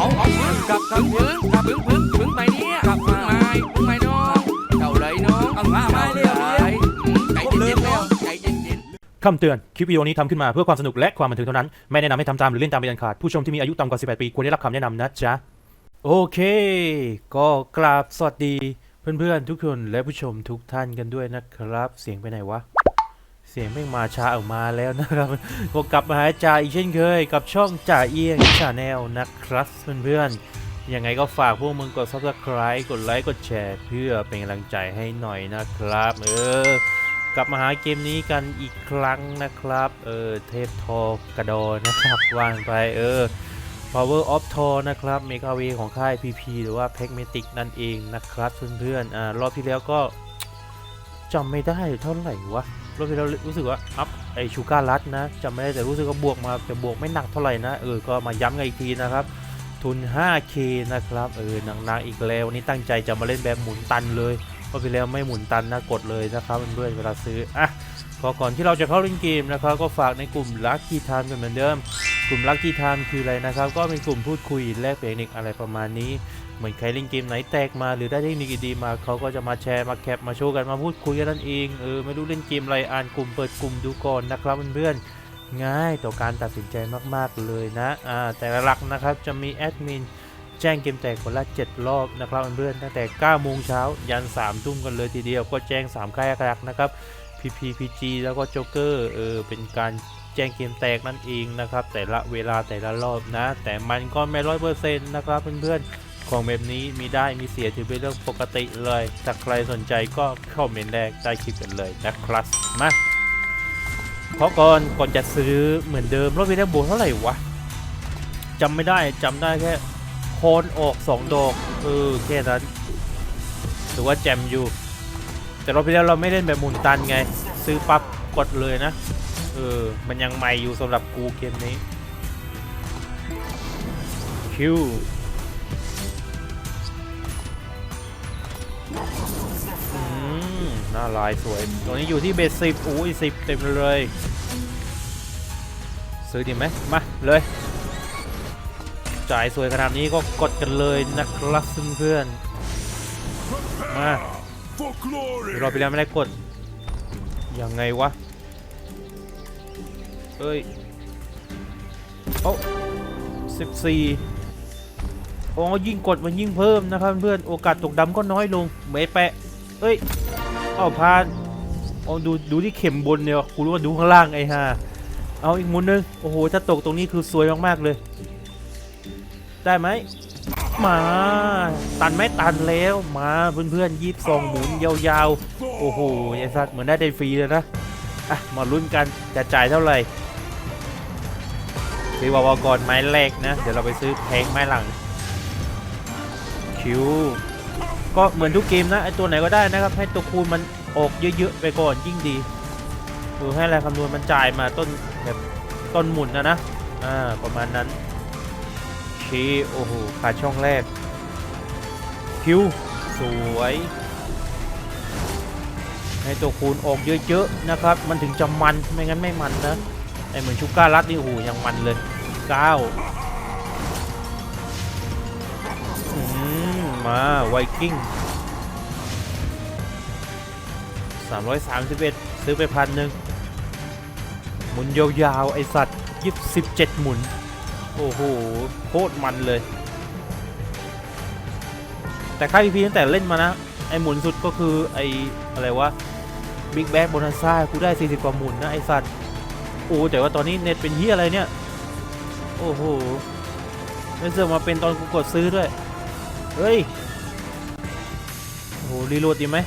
เอาเอาพึ่งกลับกลับพึ่งกลับพึ่งพึ่งพึ่งไปเนี่ยกลับพึ่งไม้พึ่งไม้น้องเจ้าเลยน้องเอามาไม้เร็วเลยใจเย็นๆแล้วใจเย็นๆคำเตือน คลิปวิดีโอนี้ทำขึ้นมาเพื่อความสนุกและความบันเทิงเท่านั้น ไม่แนะนำให้ทำตามหรือเล่นตามเป็นอันขาด ผู้ชมที่มีอายุต่ำกว่า 18 ปีควรได้รับคำแนะนำนะจ๊ะ โอเค ก็กราบสวัสดีเพื่อนๆทุกคนและผู้ชมทุกท่านกันด้วยนะครับ เสียงไปไหนวะ เสียงไม่มาช้าออกมาแล้วนะครับก็กลับมาหาจ่าอีกเช่นเคย กับช่องจ่าเอียงชาแนลนะครับเพื่อนๆยังไงก็ฝากพวกมึงกด subscribe กดไลค์กดแชร์เพื่อเป็นกำลังใจให้หน่อยนะครับ เออกลับมาหาเกมนี้กันอีกครั้งนะครับ เออเทพทอกระดอนะครับวางไปเออ Power of t o r นะครับเมกาเวของค่าย PP หรือว่า p e g m a t i c นั่นเองนะครับเพื่อนๆอ่ารอบที่แล้วก็จำไม่ได้เท่าไหร่วะ รอบที่แล้วรู้สึกว่าอัพไอชูการ์ลัดนะจำไม่ได้แต่รู้สึกว่าบวกมาแต่บวกไม่หนักเท่าไหร่นะเออก็มาย้ำกันอีกทีนะครับ ทุน 5K นะครับเออหนักๆอีกแล้ววันนี้ตั้งใจจะมาเล่นแบบหมุนตันเลยรอบที่แล้วไม่หมุนตันนะกดเลยนะครับเพื่อนเวลาซื้ออะก็ก่อนที่เราจะเข้าเล่นเกมนะครับ ก็ฝากในกลุ่ม Lucky Time กันเหมือนเดิม กลุ่ม Lucky Time คืออะไรนะครับ ก็เป็นกลุ่มพูดคุยแลกเปลี่ยนเทคนิคอะไรประมาณนี้ เหมือนใครเล่นเกมไหนแตกมาหรือได้เทคนิคดีมาเขาก็จะมาแชร์มาแคปมาโชว์กันมาพูดคุยกันนั่นเองเออไม่รู้เล่นเกมอะไรอ่านกลุ่มเปิดกลุ่มดูก่อนนะครับเพื่อนๆง่ายต่อการตัดสินใจมากๆเลยนะอ่าแต่ละหลักนะครับจะมีแอดมินแจ้งเกมแตกคนละ 7 รอบนะครับเพื่อนๆตั้งแต่ 9 โมงเช้ายัน 3 ทุ่มกันเลยทีเดียวก็แจ้ง 3 ค่ายหลักนะครับ PPPG แล้วก็โจ๊กเกอร์เออเป็นการแจ้งเกมแตกนั่นเองนะครับ แต่ละเวลาแต่ละรอบนะ แต่มันก็ไม่ร้อยเปอร์เซ็นต์นะครับเพื่อนๆ ของแบบนี้มีได้มีเสียถือเป็นเรื่องปกติเลย ถ้าใครสนใจก็คอมเมนแรกใต้คลิปกันเลยนะครับ มาเพราะก่อนก่อนจะซื้อเหมือนเดิมรอบนี้ได้บวกเท่าไหร่วะจำไม่ได้จำได้แค่โคนออกสองดอกเออแค่นั้นถือว่าแจมอยู่ แต่เราไปแล้วเราไม่เล่นแบบหมุนตันไง ซื้อปั๊บกดเลยนะ เออ มันยังใหม่อยู่สำหรับกูเกมนี้คิว หน้าลายสวย ตัวนี้อยู่ที่เบสสิบอุ้ยสิบเต็มเลย ซื้อดีไหมมาเลย จ่ายสวยขนาดนี้ก็กดกันเลยนะครับเพื่อนๆมาเราไปแล้วไม่ได้กด ยังไงวะ เอ้ย โอ้สิบสี่อ๋อยิ่งกดมันยิ่งเพิ่มนะครับเพื่อนโอกาสตกดำก็น้อยลงเมแปะ เอ้ย เอาพานเอาดูดูที่เข็มบนเนี่ยคุณรู้ว่าดูข้างล่างไอ้ห่าเอาอีกมุนนึงโอ้โหถ้าตกตรงนี้คือสวยมากๆเลย ได้ไหมมาตันไหมตันแล้วมาเพื่อนๆยีบซองหมุนยาวๆ โอ้โหไอ้สัตว์เหมือนได้ได้ฟรีเลยนะอะมาลุ้นกันจะจ่ายเท่าไหร่ซื้อวาวากรไม้แรกนะ เดี๋ยวเราไปซื้อแพงไม้หลังคิว ก็เหมือนทุกเกมนะไอตัวไหนก็ได้นะครับ ให้ตัวคูณมันออกเยอะๆไปก่อนยิ่งดีดูให้อะไรคำนวณมันจ่ายมาต้นแบบต้นหมุนนะนะอ่าประมาณนั้นชีโอ้โหขาดช่องแรกคิวสวย ให้ตัวคูณออกเยอะๆนะครับ มันถึงจะมันไม่งั้นไม่มันนะไอเหมือนชูการ์ลัดนี่โอ้โหยังมันเลย 9 มาไวกิ้ง331 ซื้อไปพันหนึ่งหมุนยาวๆ ไอสัตว์ยิบ17หมุน โอ้โห โคตรมันเลย แต่ค่าพีพีตั้งแต่เล่นมานะ ไอหมุนสุดก็คือไออะไรวะบิ๊กแบ b โบนัสซ่ากูได้ 40 กว่าหมุนนะ ไอสัตว์ โอ้ แต่ว่าตอนนี้เน็ตเป็นที่อะไรเนี่ย โอ้โหไม่เสือมาเป็นตอนกูกดซื้อด้วย เฮ้ย โหรีโหลดดีไหม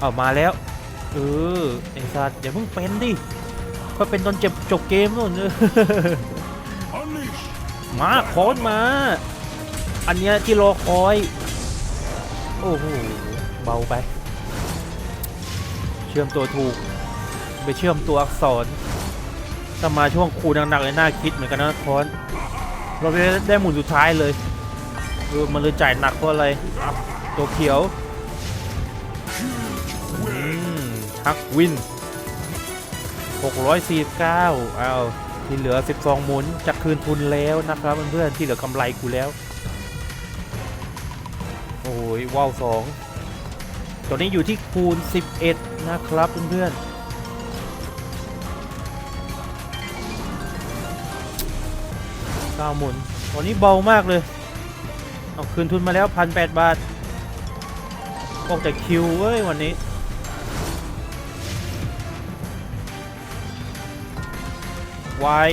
เอามาแล้ว เออ ไอสัตว์อย่าเพิ่งเป็นดิค่อเป็นตอนเจ็บจบเกมนู่นมาคอนมา อันเนี้ยที่รอคอย โอ้โห เบาไป เชื่อมตัวถูก ไปเชื่อมตัวอักษรถ้ามาช่วงคูหนักๆเลยน่าคิดเหมือนกันนะคอน เราไปได้หมุนสุดท้ายเลยเออมันเลยจ่ายหนักเพราะอะไรตัวเขียวฮักวิน 649เอาที่เหลือ 12 หมุนจะคืนทุนแล้วนะครับเพื่อนๆที่เหลือกำไรกูแล้ว โอ้ยว้าวสองตัวนี้อยู่ที่คูณ 11 นะครับเพื่อนๆ ก้าหมุนตัวนี้เบามากเลย เอาคืนทุนมาแล้วพันแปดบาท ออกจากคิวเว้ยวันนี้วาย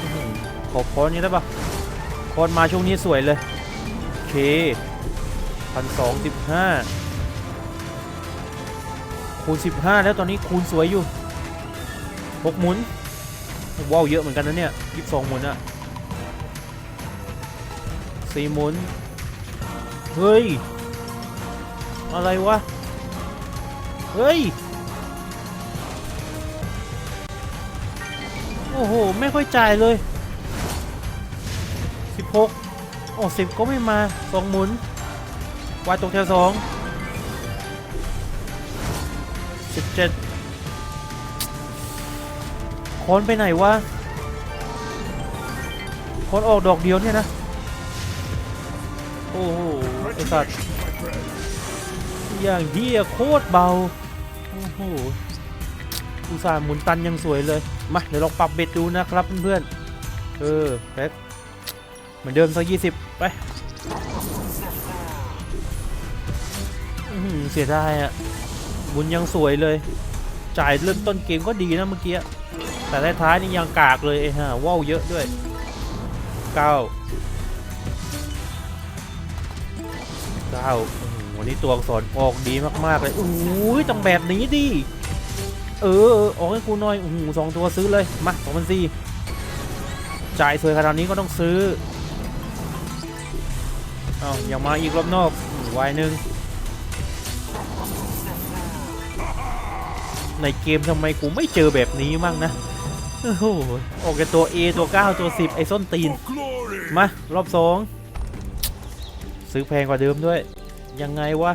อื้อหือขอคอนนี้ได้ปะคอนมาช่วงนี้สวยเลย โอเคพันสองสิบห้าคูณสิบห้าแล้วตอนนี้คูณสวยอยู่หกหมุน ว้าวเยอะเหมือนกันนะเนี่ยยี่สิบสองหมุนอะสี่หมุน เฮ้ย อะไรวะ เฮ้ย โอ้โห ไม่ค่อยจ่ายเลย16โอ้สิบก็ไม่มาสองหมุนวายตกแถวสองสิบเจ็ด คอนไปไหนวะคอนออกดอกเดียวเนี่ยนะ โอ้โหไอสัตว์อย่างเฮียโคตรเบา โอ้โหอุตส่าห์หมุนตันยังสวยเลย มาเดี๋ยวลองปรับเบ็ดดูนะครับเพื่อนๆ เออแป๊บเหมือนเดิมสักยี่สิบไปเสียดายอะหมุนยังสวยเลย จ่ายเริ่มต้นเกมก็ดีนะเมื่อกี้ แต่ท้ายๆนี่ยังกากเลยไอ้ห่าว่าวเยอะด้วยเก้าเก้าวันนี้ตัวอักษรออกดีมากๆเลยโอ้ยต้องแบบนี้ดิเออออกให้กูหน่อยโอ้โหสองตัวซื้อเลยมาสองพันสี่จ่ายสวยขนาดนี้ก็ต้องซื้อเอาอย่ามาอีกรอบนอกอืมวายหนึ่งในเกมทำไมกูไม่เจอแบบนี้มั่งนะ โอ้โหออกแค่ตัว A ตัว 9 ตัว 10 ไอ้ส้นตีน มา รอบสองซื้อแพงกว่าเดิมด้วย ยังไงวะ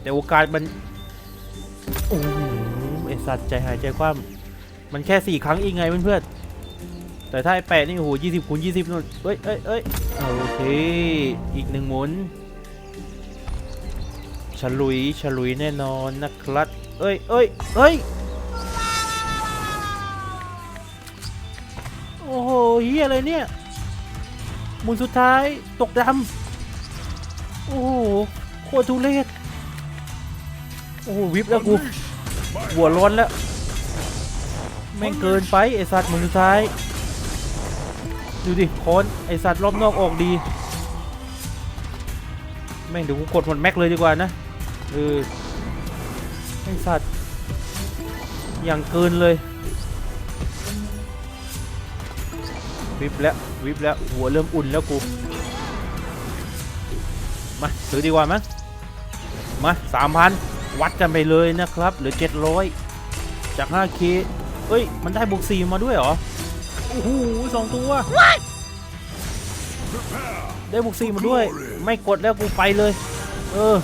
แต่โอกาสมันโอ้โหไอสัตว์ใจหายใจคว่ำมันแค่สี่ครั้งเองไงเพื่อนๆแต่ถ้าไอแปดนี่โอ้โหยี่สิบคูณยี่สิบนู่นเอ้ยเอ้ยเอ้ยโอเค อีกหนึ่งหมุนฉลุยฉลุยแน่นอนนะครับ เอ้ยเอ้ยเอ้ย เฮียอะไรเนี่ย หมุนสุดท้ายตกดำ โอ้โห โคตรทุเรศ โอ้โห วิบแล้วกู หัวร้อนแล้ว แม่งเกินไป ไอสัตว์หมุนสุดท้าย ดูดิคอนไอสัตว์รอบนอกออกดี แม่งเดี๋ยวกูกดหมดแม็กเลยดีกว่านะ เออ ไอสัตว์ อย่างเกินเลย วิบแล้ววิบแล้วหัวเริ่มอุ่นแล้วกูมาซื้อดีกว่ามั้ยมาสามพันวัดกันไปเลยนะครับเหลือเจ็ดร้อยจาก 5k เอ้ย มันได้บวก4มาด้วยเหรอ โอ้โหสองตัว ได้บวก4มาด้วย ไม่กดแล้วกูไปเลย เออ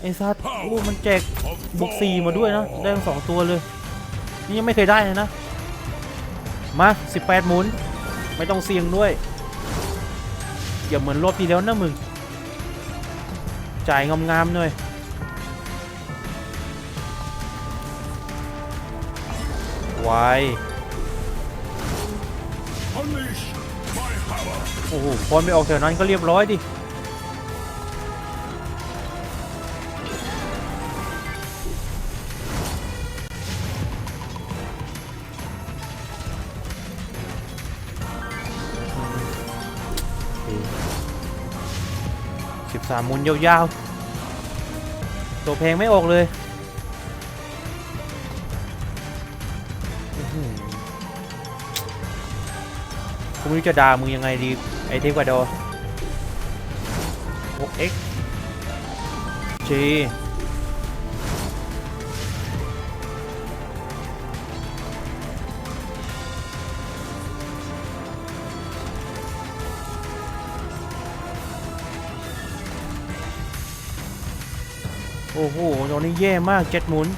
ไอ้สัตว์โอ้มันแจกบวก4มาด้วยนะ ได้ทั้งสองตัวเลย นี่ยังไม่เคยได้เลยนะ มา 18 หมุน ไม่ต้องเสี่ยงด้วยอย่าเหมือนรอบที่แล้วนะมึง จ่ายงามๆหน่อยวาย Unleash my hammer. โอ้โหพรไปออกแถวนั้นก็เรียบร้อยดิามมุนยาวๆ ตัวเพลงไม่ออกเลย กูไม่รู้จะด่ามึงยังไงดี ไอเทพกว่าดอ 6x G โอ้โหตอนนี้แย่มากเจ็ดหมุน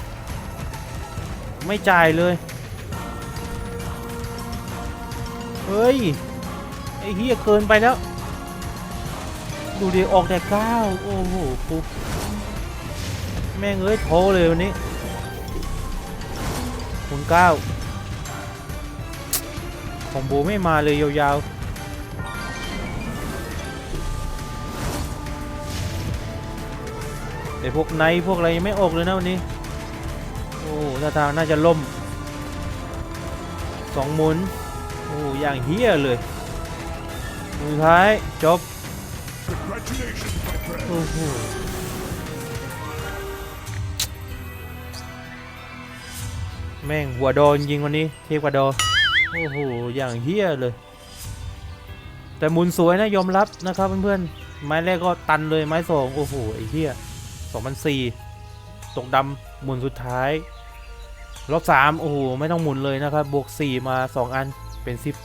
ไม่จ่ายเลย เฮ้ย ไอ้เฮียเกินไปแล้ว ดูดิออกแต่เก้าโอ้โหปุ๊บแม่งเอ้ยโทเลยวันนี้คุณเก้าของโบไม่มาเลยยาวๆ แต่พวกไนท์พวกอะไรยังไม่ออกเลยนะวันนี้ โอ้ท่าทางน่าจะล่มสองหมุน โอ้อย่างเฮียเลยมือท้ายจบโอ้โหแม่งหัวโดนยิงวันนี้เทพกว่าโดโอ้โหอย่างเฮี้ยเลย แต่หมุนสวยนะยอมรับนะครับเพื่อนๆไม้แรกก็ตันเลยไม้สองโอ้โหไอ้เฮี้ย สองพันสี่ตกดำหมุนสุดท้ายรอบสามโอ้โห ไม่ต้องหมุนเลยนะครับ บวกสี่มาสองอันเป็นสิบ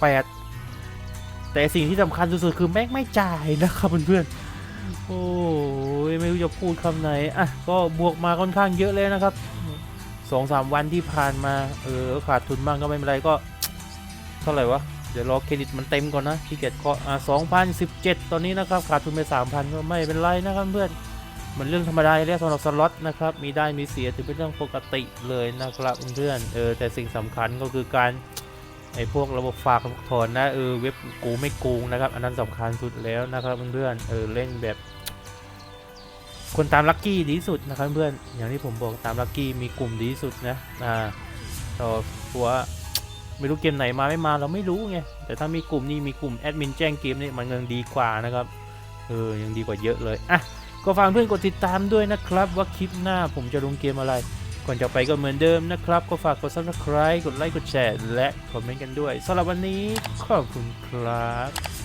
แต่สิ่งที่สำคัญสุดๆ คือแม่งไม่จ่ายนะครับเพื่อนๆ โอ้ยไม่รู้จะพูดคำไหน อะ ก็บวกมาค่อนข้างเยอะเลยนะครับสองสามวันที่ผ่านมา เออ ขาดทุนบ้างก็ไม่เป็นไรก็ เท่าไหร่วะ เดี๋ยวรอเครดิตมันเต็มก่อนนะที่เกียจก็อะองพันสิบเจ็ดตอนนี้นะครับ ขาดทุนไปสามพันก็ไม่เป็นไรนะครับเพื่อน มันเรื่องธรรมดาแล้วสำหรับสล็อตนะครับ มีได้มีเสียถือเป็นเรื่องปกติเลยนะครับเพื่อนเออแต่สิ่งสำคัญก็คือการไอ้พวกระบบฝากระบบถอนนะเออเว็บกูไม่กูงนะครับ อันนั้นสำคัญสุดแล้วนะครับเพื่อนเออเล่นแบบ คนตามลัคกี้ดีสุดนะครับเพื่อนอย่างที่ผมบอกตามลัคกี้มีกลุ่มดีสุดนะอ่าต่อตัวไม่รู้เกมไหนมาไม่มาเราไม่รู้ไงแต่ถ้ามีกลุ่มนี้มีกลุ่มแอดมินแจ้งเกมนี่มันยังดีกว่านะครับเออยังดีกว่าเยอะเลยอะ ก็ฝากเพื่อนกดติดตามด้วยนะครับ ว่าคลิปหน้าผมจะลงเกมอะไร ก่อนจะไปก็เหมือนเดิมนะครับ ก็ฝากกด subscribe กดไลค์กดแชร์และคอมเมนต์กันด้วยสำหรับวันนี้ขอบคุณครับ